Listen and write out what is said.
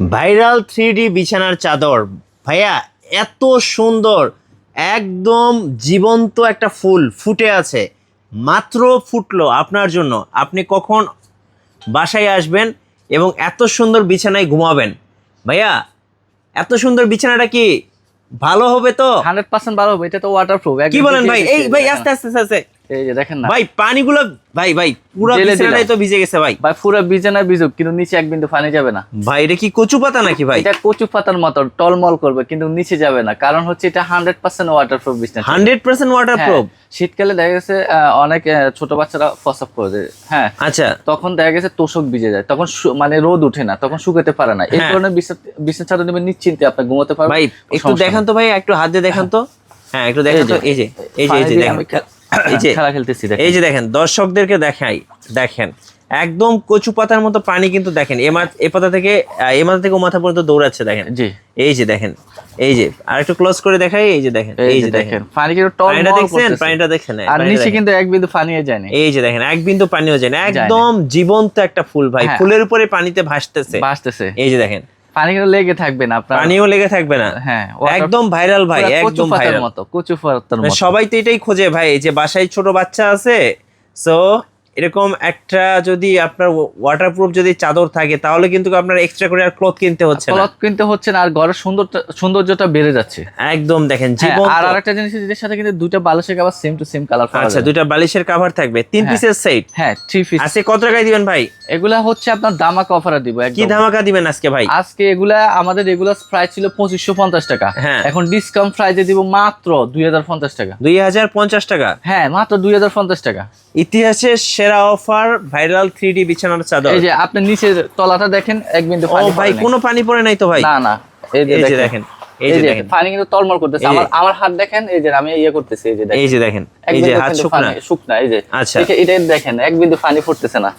Viral three D বিছানার চাদর। ভাইয়া এত সুন্দর। একদম জীবন্ত একটা ফুল ফুটে আছে। মাত্র ফুটলো আপনার জন্য। আপনি কখন বাসায় আসবেন এবং এত সুন্দর বিছানায় ঘুমাবেন। ভাইয়া এত সুন্দর বিছানাটা কি ভালো হবে তো? হান্ড্রেড পার্সেন্ট ভালো হবে। এটা তো ওয়াটার প্রুফ কি বলেন ভাই? এই ভাই আস্তে আস্তে আস্তে আস্তে। এই যে দেখেন না। ভাই পানিগুলো ভাই ভাই পুরো তো ভিজে গেছে ভাই। ভাই পুরো বিছানা বিজুক কিন্তু নিচে এক বিন্দু পানি যাবে না। ভাই এটা কি কচু পাতা নাকি ভাই? এটা কচু পাতার মতো টলমল করবে কিন্তু নিচে যাবে না। কারণ হচ্ছে এটা হান্ড্রেড পার্সেন্ট ওয়াটার প্রুফ বিছানা। হান্ড্রেড পার্সেন্ট ওয়াটার হ্যাঁ, শীতকালে দেখা গেছে অনেক ছোট বাচ্চারা ফসাপ করে দেয়। হ্যাঁ আচ্ছা। তখন দেখা গেছে তোষক ভিজে যায়। তখন মানে রোদ উঠে না তখন শুকাতে পারে না। এই হ্যাঁ। ধরনের বিছানা নেবেন নিশ্চিন্তে আপনি ঘুমাতে পারবেন ভাই একটু দেখান তো ভাই একটু হাত দিয়ে দেখান তো। হ্যাঁ একটু দেখান তো এই যে এই যে এই যে দেখেন। এই যে খেলা খেলতেছি দেখেন। এই যে দেখেন দর্শকদেরকে দেখাই দেখেন। একদম কচু পাতার মতো পানি কিন্তু দেখেন এ পাতা থেকে এ মাথা থেকে ও মাথা পর্যন্ত দৌড়াচ্ছে দেখেন। জি। এই যে দেখেন এই যে আর একটু ক্লোজ করে দেখাই এই যে দেখেন এই যে দেখেন। পানি কিন্তু পানিটা দেখছেন? পানিটা দেখেন আর নিচে কিন্তু এক বিন্দু পানিও এই যে দেখেন এক বিন্দু পানিও যায় না না। একদম জীবন্ত একটা ফুল ভাই। হ্যাঁ। ফুলের উপরে পানিতে ভাসতেছে। ভাসতেছে। এই যে দেখেন পানি কিন্তু লেগে থাকবে না আপনার। পানিও লেগে থাকবে না। হ্যাঁ একদম ভাইরাল ভাই একদম ভাইরাল মতো কচু পাতার মতো। সবাই তো এটাই খোঁজে ভাই যে বাসায় ছোট বাচ্চা আছে সো এরকম একটা যদি আপনার ওয়াটারপ্রুফ যদি চাদর থাকে তাহলে কিন্তু আপনার এক্সট্রা করে আর ক্লথ কিনতে হচ্ছে না। ক্লথ কিনতে হচ্ছে না আর ঘরের সুন্দরটা সৌন্দর্যটা বেড়ে যাচ্ছে। একদম দেখেন হ্যাঁ, জীবন আর আরেকটা জিনিস এর সাথে কিন্তু দুইটা বালিশের cover same to same colour পাওয়া আচ্ছা দুইটা বালিশের কভার থাকবে তিন। পিসের সেট হ্যাঁ থ্রি পিস আজকে কত টাকায় দিবেন ভাই? এগুলা হচ্ছে আপনার দামাক অফারে দিব কি একদম। ধামাকা দিবেন আজকে ভাই? আজকে এগুলা আমাদের রেগুলার প্রাইস ছিল পঁচিশশো পঞ্চাশ টাকা। হ্যাঁ। এখন ডিসকাউন্ট প্রাইসে দিব মাত্র দুই হাজার পঞ্চাশ টাকা। দুই হাজার পঞ্চাশ টাকা? হ্যাঁ মাত্র দুই হাজার পঞ্চাশ টাকা। ইতিহাসের সেরা অফার ভাইরাল থ্রি ডি বিছানার চাদর। এই যে আপনি নিচের তলাটা দেখেন এক বিন্দু ও পানি ভাই কোনো পানি পড়ে নাই তো ভাই? না না এই যে দেখেন। এই যে দেখেন। পানি কিন্তু তলমল করতেছে। আমার আমার হাত দেখেন এই যে আমি ইয়ে করতেছি এই যে দেখেন। এই যে দেখেন এই যে হাত শুকনা। শুকনা এই যে। আচ্ছা। এটা- এটা দেখেন এক বিন্দু পানি ফুটতেছে না।